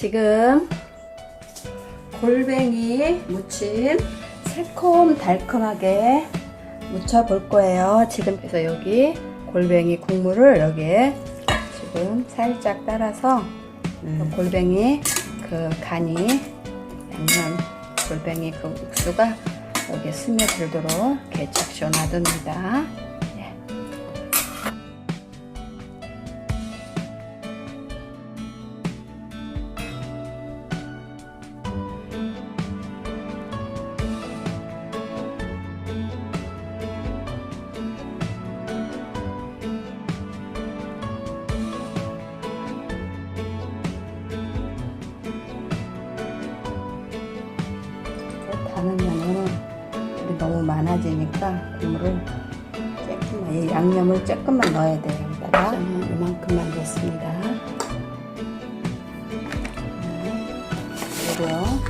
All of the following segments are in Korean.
지금 골뱅이 무침 새콤 달콤하게 무쳐 볼 거예요. 지금 그래서 여기 골뱅이 국물을 여기에 지금 살짝 따라서 음, 골뱅이 그 간이 양념 골뱅이 그 육수가 여기에 스며들도록 이렇게 적셔 놔둡니다. 많아지니까 국물을 조금만 이 양념을 조금만 넣어야 돼요. 여기다가 이만큼만 넣습니다. 그리고 양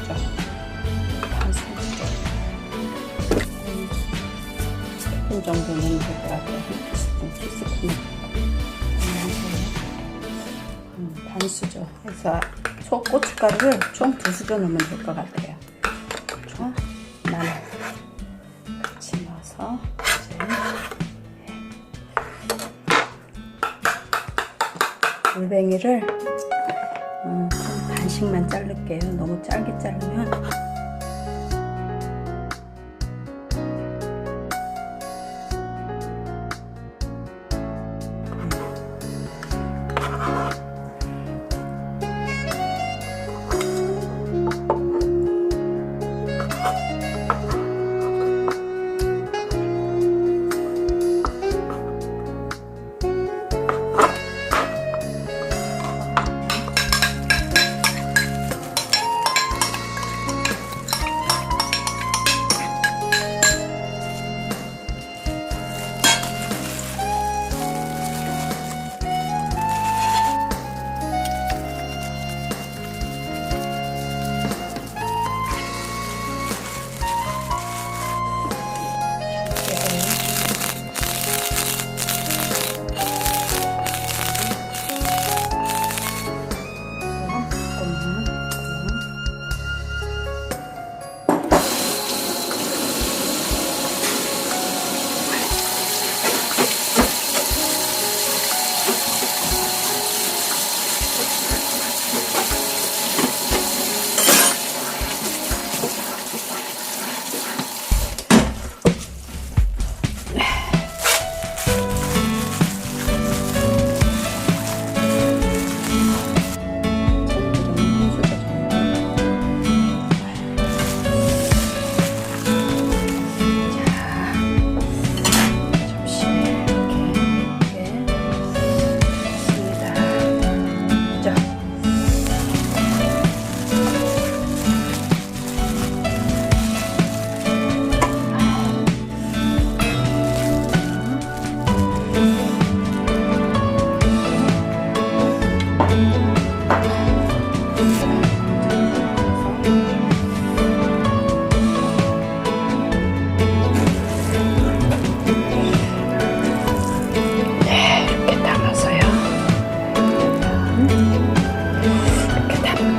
한 스푼 정도 넣으면 될것 같아요. 한 티스푼. 음, 반 수저. 해서 소 고춧가루를 총 두 수저 넣으면 될 것 같아요. 자, 마늘 같이 넣어서 이제 골뱅이를 음, 좀 반씩만 자를게요. 너무 짧게 자르면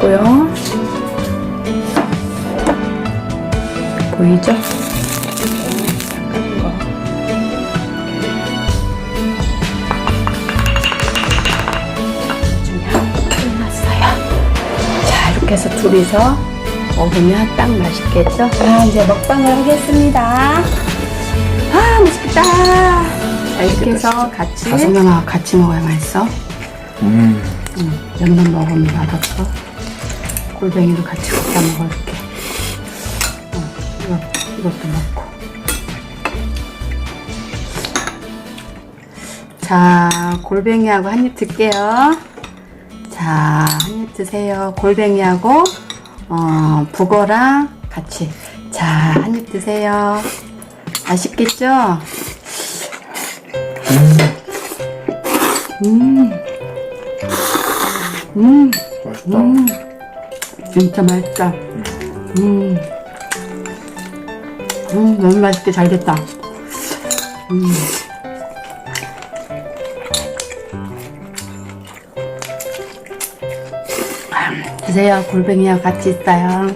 담고요. 보이죠? 끝났어요. 자, 이렇게 해서 둘이서 먹으면 딱 맛있겠죠? 아, 이제 먹방을 하겠습니다. 아, 맛있겠다. 자, 이렇게 해서 같이. 가성면하고 아, 같이 먹어야 맛있어. 음, 응, 면만 먹으면 맛없어. 골뱅이도 같이 볶아 먹을게. 어, 이거, 이것도 넣고. 자, 골뱅이하고 한입 드게요. 자, 한입 드세요. 골뱅이하고, 어, 북어랑 같이. 자, 한입 드세요. 맛있겠죠? 음, 음, 맛있다. 음, 진짜 맛있다. 음, 음, 너무 맛있게 잘 됐다. 음. 드세요. 골뱅이와 같이 있어요.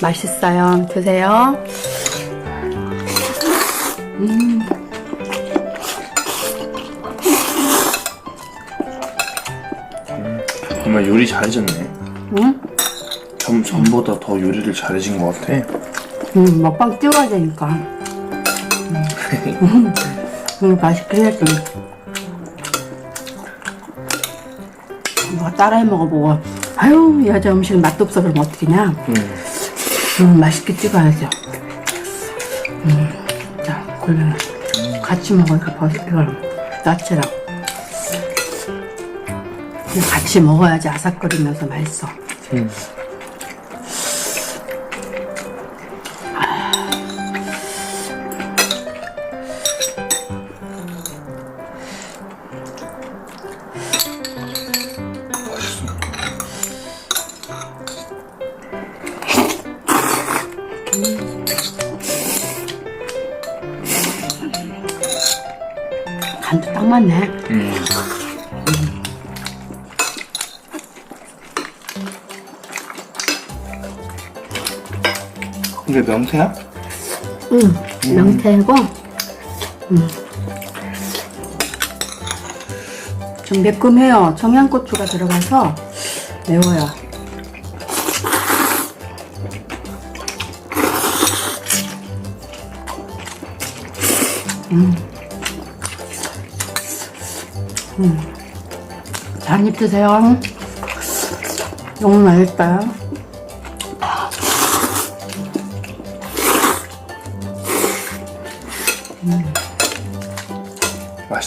맛있어요. 드세요. 정말 요리 잘해졌네. 응? 전, 전보다 더 요리를 잘해진 것 같아. 음, 먹방 찍어야 되니까. 음, 음, 맛있게 해야지. 누가 따라해 먹어보고, 아유, 이 여자 음식 맛도 없어 그러면 어떡하냐. 음. 음, 맛있게 찍어야죠. 음, 자, 골뱅이. 같이 먹어, 이거 버섯, 이걸. 야채랑. 그냥 같이 먹어야지 아삭거리면서 맛있어. 음. 간도 딱 맞네. 음. 이게 명태야? 응, 명태고, 음. 좀 매콤해요. 청양고추가 들어가서 매워요. 음. 음. 한입 드세요. 너무 맛있다.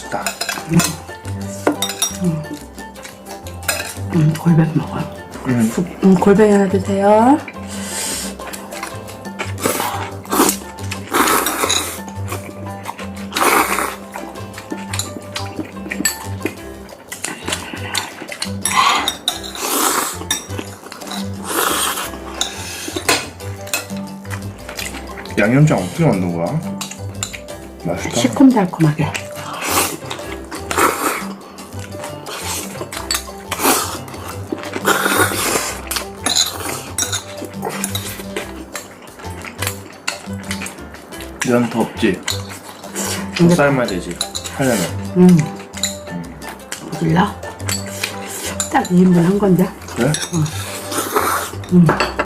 맛있다. 음, 골뱅이 먹어요. 음. 국, 음, 골뱅이 하나 드세요. 양념장 어떻게 만든 거야? 맛있다. 시큼달콤하게. 면 더 없지? 더 근데- 삶아야 되지. 하려면. 음. 몰라? 딱 2인분 한 건데. 그래? 음.